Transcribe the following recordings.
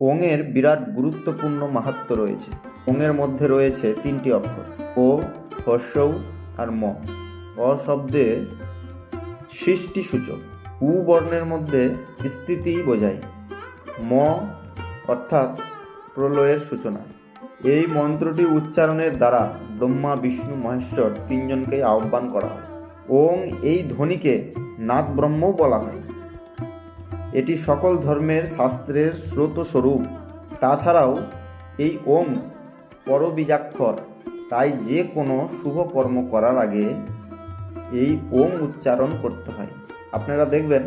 ওংয়ের বিরাট গুরুত্বপূর্ণ মাহাত্ম্য রয়েছে। ওংয়ের মধ্যে রয়েছে তিনটি অক্ষর, ও, হর্ষৌ আর ম। অ শব্দে সৃষ্টিসূচক, উ বর্ণের মধ্যে স্থিতি বোঝায়। ম অর্থাৎ প্রলয়ের সূচনা। এই মন্ত্রটি উচ্চারণের দ্বারা ব্রহ্মা, বিষ্ণু, মহেশ্বর তিনজনকে আহ্বান করা হয়। ওং এই ধ্বনিকে নাথ ব্রহ্মও বলা হয়। এটি সকল ধর্মের শাস্ত্রের স্রোতস্বরূপ। তাছাড়াও, এই ওম পরবীজাক্ষর, তাই যে কোনো শুভ কর্ম করার আগে এই ওম উচ্চারণ করতে হয়। আপনারা দেখবেন,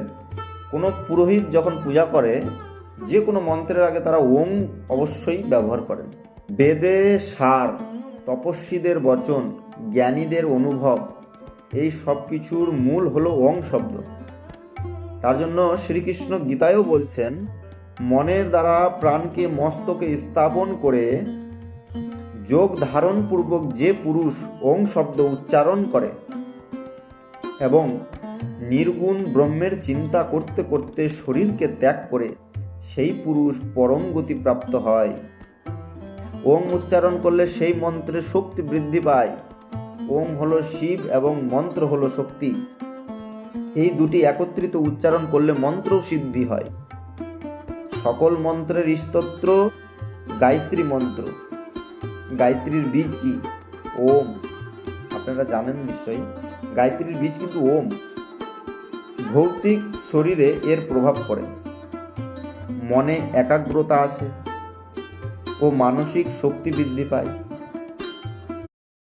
কোনো পুরোহিত যখন পূজা করে, যে কোনো মন্ত্রের আগে তারা ওম অবশ্যই ব্যবহার করেন। বেদে সার, তপস্বীদের বচন, জ্ঞানীদের অনুভব, এই সব কিছুর মূল হলো ওং শব্দ। তার জন্য শ্রীকৃষ্ণ গীতায়ও বলছেন, মনের দ্বারা প্রাণকে মস্তকে স্থাপন করে যোগ ধারণ পূর্বক যে পুরুষ ওং শব্দ উচ্চারণ করে এবং নির্গুণ ব্রহ্মের চিন্তা করতে করতে শরীরকে ত্যাগ করে সেই পুরুষ পরম গতি প্রাপ্ত হয়। ওং উচ্চারণ করলে সেই মন্ত্রের শক্তি বৃদ্ধি পায়। ওং হলো শিব এবং মন্ত্র হলো শক্তি। এই দুটি একত্রিত উচ্চারণ করলে মন্ত্র সিদ্ধি হয়। সকল মন্ত্রের স্তোত্র, গায়ত্রী মন্ত্র। গায়ত্রীর বীজ কি? ওম। আপনারা জানেন নিশ্চয়ই, গায়ত্রীর বীজ কিন্তু ওম। ভৌতিক শরীরে এর প্রভাব পড়ে। মনে একাগ্রতা আসে ও মানসিক শক্তি বৃদ্ধি পায়।